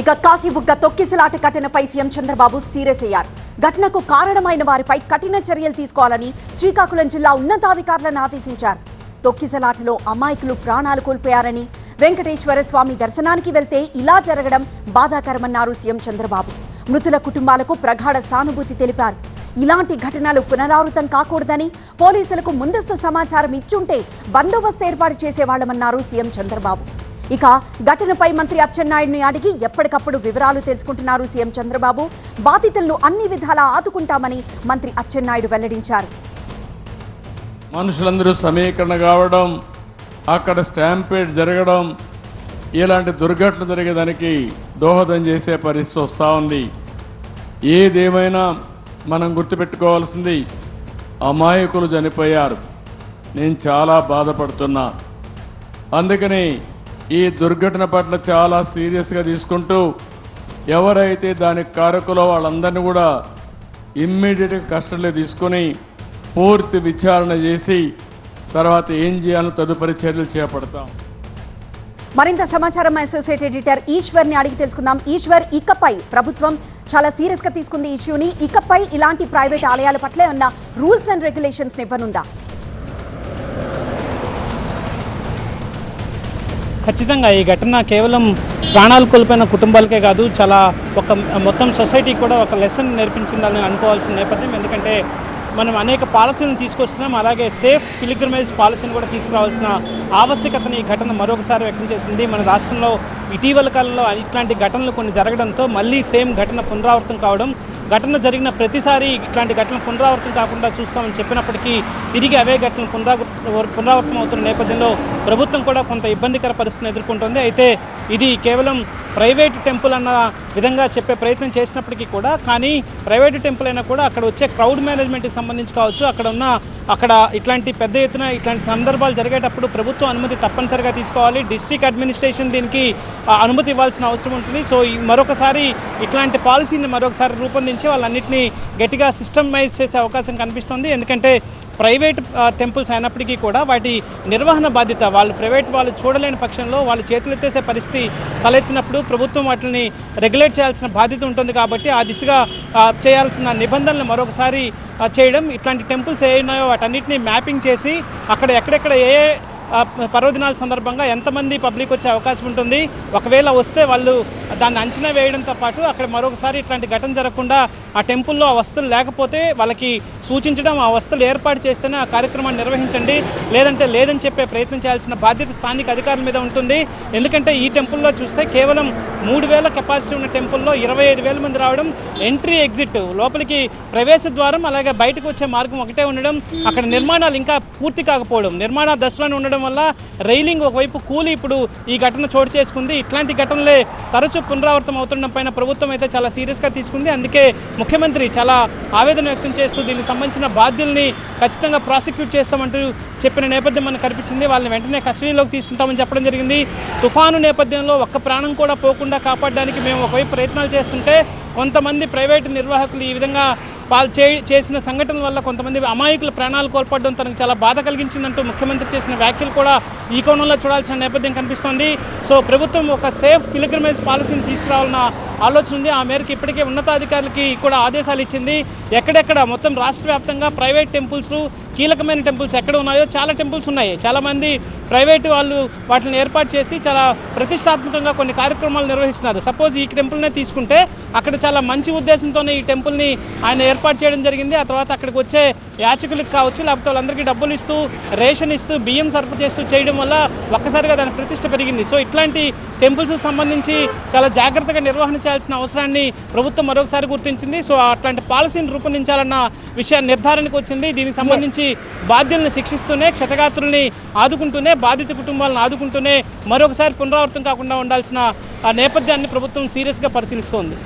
ఇక కాశీబుగ్గ తొక్కిసలాట ఘటనపై సీఎం చంద్రబాబు సీరియస్ అయ్యారు. ఘటనకు కారణమైన వారిపై కఠిన చర్యలు తీసుకోవాలని శ్రీకాకుళం జిల్లా ఉన్నతాధికారులను ఆదేశించారు. తొక్కిసలాటలో అమాయకులు ప్రాణాలు కోల్పోయారని వెంకటేశ్వర స్వామి దర్శనానికి వెళ్తే ఇలా జరగడం బాధాకరమన్నారు సీఎం చంద్రబాబు. మృతుల కుటుంబాలకు ప్రగాఢ సానుభూతి తెలిపారు. ఇలాంటి ఘటనలు పునరావృతం కాకూడదని పోలీసులకు ముందస్తు సమాచారం ఇచ్చుంటే బందోబస్తు ఏర్పాటు చేసేవాళ్ళమన్నారు సీఎం చంద్రబాబు. ఇక ఘటనపై మంత్రి అచ్చెన్నాయుడిని అడిగి ఎప్పటికప్పుడు వివరాలు తెలుసుకుంటున్నారు సీఎం చంద్రబాబు. బాధితులను అన్ని విధాలా ఆదుకుంటామని మంత్రి అచ్చెన్నాయుడు వెల్లడించారు. మనుషులందరూ సమీకరణ కావడం అక్కడ స్టాంపేడ్ జరగడం ఇలాంటి దుర్ఘటనలు జరిగేదానికి దోహదం చేసే పరిస్థితి వస్తూ ఉంది. ఏదేమైనా మనం గుర్తుపెట్టుకోవాల్సింది అమాయకులు చనిపోయారు. నేను చాలా బాధపడుతున్నా. అందుకని ఈ దుర్ఘటన పట్ల చాలా సీరియస్గా తీసుకుంటూ ఎవరైతే దానికి కారకులో వాళ్ళందరినీ కూడా ఇమ్మీడియట్గా కస్టడీలో తీసుకొని పూర్తి విచారణ చేసి తర్వాత ఏం చేయాలో తదుపరి చర్యలు చేపడతాం. మరింత సమాచారం మా అసోసియేట్ ఎడిటర్ ఈశ్వర్ని అడిగి తెలుసుకుందాం. ఈశ్వర్ ఇకపై ప్రభుత్వం చాలా సీరియస్గా తీసుకుంది ఇష్యూని. ఇకపై ఇలాంటి ప్రైవేట్ ఆలయాల పట్ల ఉన్న రూల్స్ అండ్ రెగ్యులేషన్స్ ఇవ్వనుందా ఖచ్చితంగా ఈ ఘటన కేవలం ప్రాణాలు కోల్పోయిన కుటుంబాలకే కాదు చాలా ఒక మొత్తం సొసైటీ కూడా ఒక లెసన్ నేర్పించిందని అనుకోవాల్సిన నేపథ్యం. ఎందుకంటే మనం అనేక పాలసీలను తీసుకొస్తున్నాం అలాగే సేఫ్ పిలిగ్రమైజ్ పాలసీని కూడా తీసుకురావాల్సిన ఆవశ్యకతను ఈ ఘటన మరొకసారి వ్యక్తం చేసింది. మన రాష్ట్రంలో ఇటీవల కాలంలో ఇట్లాంటి ఘటనలు కొన్ని జరగడంతో మళ్ళీ సేమ్ ఘటన పునరావృతం కావడం ఘటన జరిగిన ప్రతిసారి ఇట్లాంటి ఘటన పునరావృతం కాకుండా చూస్తామని చెప్పినప్పటికీ తిరిగి అవే ఘటనలు పునరావృ పునరావృతం అవుతున్న నేపథ్యంలో ప్రభుత్వం కూడా కొంత ఇబ్బందికర పరిస్థితిని ఎదుర్కొంటుంది. అయితే ఇది కేవలం ప్రైవేట్ టెంపుల్ అన్న విధంగా చెప్పే ప్రయత్నం చేసినప్పటికీ కూడా కానీ ప్రైవేట్ టెంపుల్ అయినా కూడా అక్కడ వచ్చే క్రౌడ్ మేనేజ్మెంట్కి సంబంధించి కావచ్చు అక్కడ ఉన్న అక్కడ ఇట్లాంటి పెద్ద ఎత్తున ఇట్లాంటి సందర్భాలు జరిగేటప్పుడు ప్రభుత్వం అనుమతి తప్పనిసరిగా తీసుకోవాలి. డిస్ట్రిక్ట్ అడ్మినిస్ట్రేషన్ దీనికి అనుమతి ఇవ్వాల్సిన అవసరం ఉంటుంది. సో మరొకసారి ఇట్లాంటి పాలసీని మరొకసారి రూపొందించి వాళ్ళన్నింటినీ గట్టిగా సిస్టమైజ్ చేసే అవకాశం కనిపిస్తుంది. ఎందుకంటే ప్రైవేట్ టెంపుల్స్ అయినప్పటికీ కూడా వాటి నిర్వహణ బాధ్యత వాళ్ళు ప్రైవేట్ వాళ్ళు చూడలేని పక్షంలో వాళ్ళు చేతులెత్తేసే పరిస్థితి తలెత్తినప్పుడు ప్రభుత్వం వాటిని రెగ్యులేట్ చేయాల్సిన బాధ్యత ఉంటుంది కాబట్టి ఆ దిశగా చేయాల్సిన నిబంధనలు మరొకసారి చేయడం. ఇట్లాంటి టెంపుల్స్ ఏ ఉన్నాయో వాటన్నిటిని మ్యాపింగ్ చేసి అక్కడ ఎక్కడెక్కడ ఏ పర్వదినాల సందర్భంగా ఎంతమంది పబ్లిక్ వచ్చే అవకాశం ఉంటుంది? ఒకవేళ వస్తే వాళ్ళు దాన్ని అంచనా వేయడంతో పాటు అక్కడ మరొకసారి ఇట్లాంటి ఘటన జరగకుండా ఆ టెంపుల్లో ఆ వస్తువులు లేకపోతే వాళ్ళకి సూచించడం ఆ వస్తువులు ఏర్పాటు చేస్తేనే ఆ కార్యక్రమాన్ని నిర్వహించండి. లేదంటే లేదని చెప్పే ప్రయత్నం చేయాల్సిన బాధ్యత స్థానిక అధికారుల మీద ఉంటుంది. ఎందుకంటే ఈ టెంపుల్లో చూస్తే కేవలం మూడు వేల కెపాసిటీ ఉన్న టెంపుల్లో ఇరవై ఐదు వేల మంది రావడం ఎంట్రీ ఎగ్జిట్ లోపలికి ప్రవేశ ద్వారం అలాగే బయటకు వచ్చే మార్గం ఒకటే ఉండడం అక్కడ నిర్మాణాలు ఇంకా పూర్తి కాకపోవడం నిర్మాణ దశలోనే ఉండడం వల్ల రైలింగ్ ఒకవైపు కూలి ఇప్పుడు ఈ ఘటన చోటు చేసుకుంది. ఇట్లాంటి ఘటనలే తరచూ పునరావృతం అవుతుండడం పైన ప్రభుత్వం అయితే చాలా సీరియస్గా తీసుకుంది. అందుకే ముఖ్యమంత్రి చాలా ఆవేదన వ్యక్తం చేస్తూ దీనికి సంబంధించిన బాధ్యుల్ని ఖచ్చితంగా ప్రాసిక్యూట్ చేస్తామంటూ చెప్పిన నేపథ్యం మనకు కనిపించింది. వాళ్ళని వెంటనే కస్టడీలోకి తీసుకుంటామని చెప్పడం జరిగింది. తుఫాను నేపథ్యంలో ఒక్క ప్రాణం కూడా పోకుండా కాపాడడానికి మేము ఒకవైపు ప్రయత్నాలు చేస్తుంటే కొంతమంది ప్రైవేటు నిర్వాహకులు ఈ విధంగా పాల్ చే చేసిన సంఘటన వల్ల కొంతమంది అమాయకుల ప్రాణాలు కోల్పడడం తనకు చాలా బాధ కలిగించిందంటూ ముఖ్యమంత్రి చేసిన వ్యాఖ్యలు కూడా ఈ కోణంలో చూడాల్సిన నేపథ్యం కనిపిస్తోంది. సో ప్రభుత్వం ఒక సేఫ్ పిలిగ్రమైజ్ పాలసీని తీసుకురావాలన్న ఆలోచన ఉంది. ఆ మేరకు ఇప్పటికే ఉన్నతాధికారులకి కూడా ఆదేశాలు ఇచ్చింది. ఎక్కడెక్కడ మొత్తం రాష్ట్ర వ్యాప్తంగా ప్రైవేట్ టెంపుల్స్ కీలకమైన టెంపుల్స్ ఎక్కడ ఉన్నాయో చాలా టెంపుల్స్ ఉన్నాయి. చాలామంది ప్రైవేట్ వాళ్ళు వాటిని ఏర్పాటు చేసి చాలా ప్రతిష్టాత్మకంగా కొన్ని కార్యక్రమాలు నిర్వహిస్తున్నారు. సపోజ్ ఈ టెంపుల్నే తీసుకుంటే అక్కడ చాలా మంచి ఉద్దేశంతోనే ఈ టెంపుల్ని ఆయన ఏర్పాటు చేయడం జరిగింది. ఆ తర్వాత అక్కడికి వచ్చే యాచకులకు కావచ్చు లేకపోతే వాళ్ళందరికీ డబ్బులు ఇస్తూ రేషన్ ఇస్తూ బియ్యం సరఫరా చేస్తూ చేయడం వల్ల ఒక్కసారిగా దాని ప్రతిష్ట పెరిగింది. సో ఇట్లాంటి టెంపుల్స్ సంబంధించి చాలా జాగ్రత్తగా నిర్వహణ చేయాల్సిన అవసరాన్ని ప్రభుత్వం మరొకసారి గుర్తించింది. సో అట్లాంటి పాలసీని రూపొందించాలన్న విషయాన్ని నిర్ధారణకు వచ్చింది. దీనికి సంబంధించి బాధ్యుల్ని శిక్షిస్తూనే క్షతగాత్రుల్ని ఆదుకుంటూనే బాధిత కుటుంబాలను ఆదుకుంటూనే మరొకసారి పునరావృతం కాకుండా ఉండాల్సిన ఆ నేపథ్యాన్ని ప్రభుత్వం సీరియస్గా పరిశీలిస్తోంది.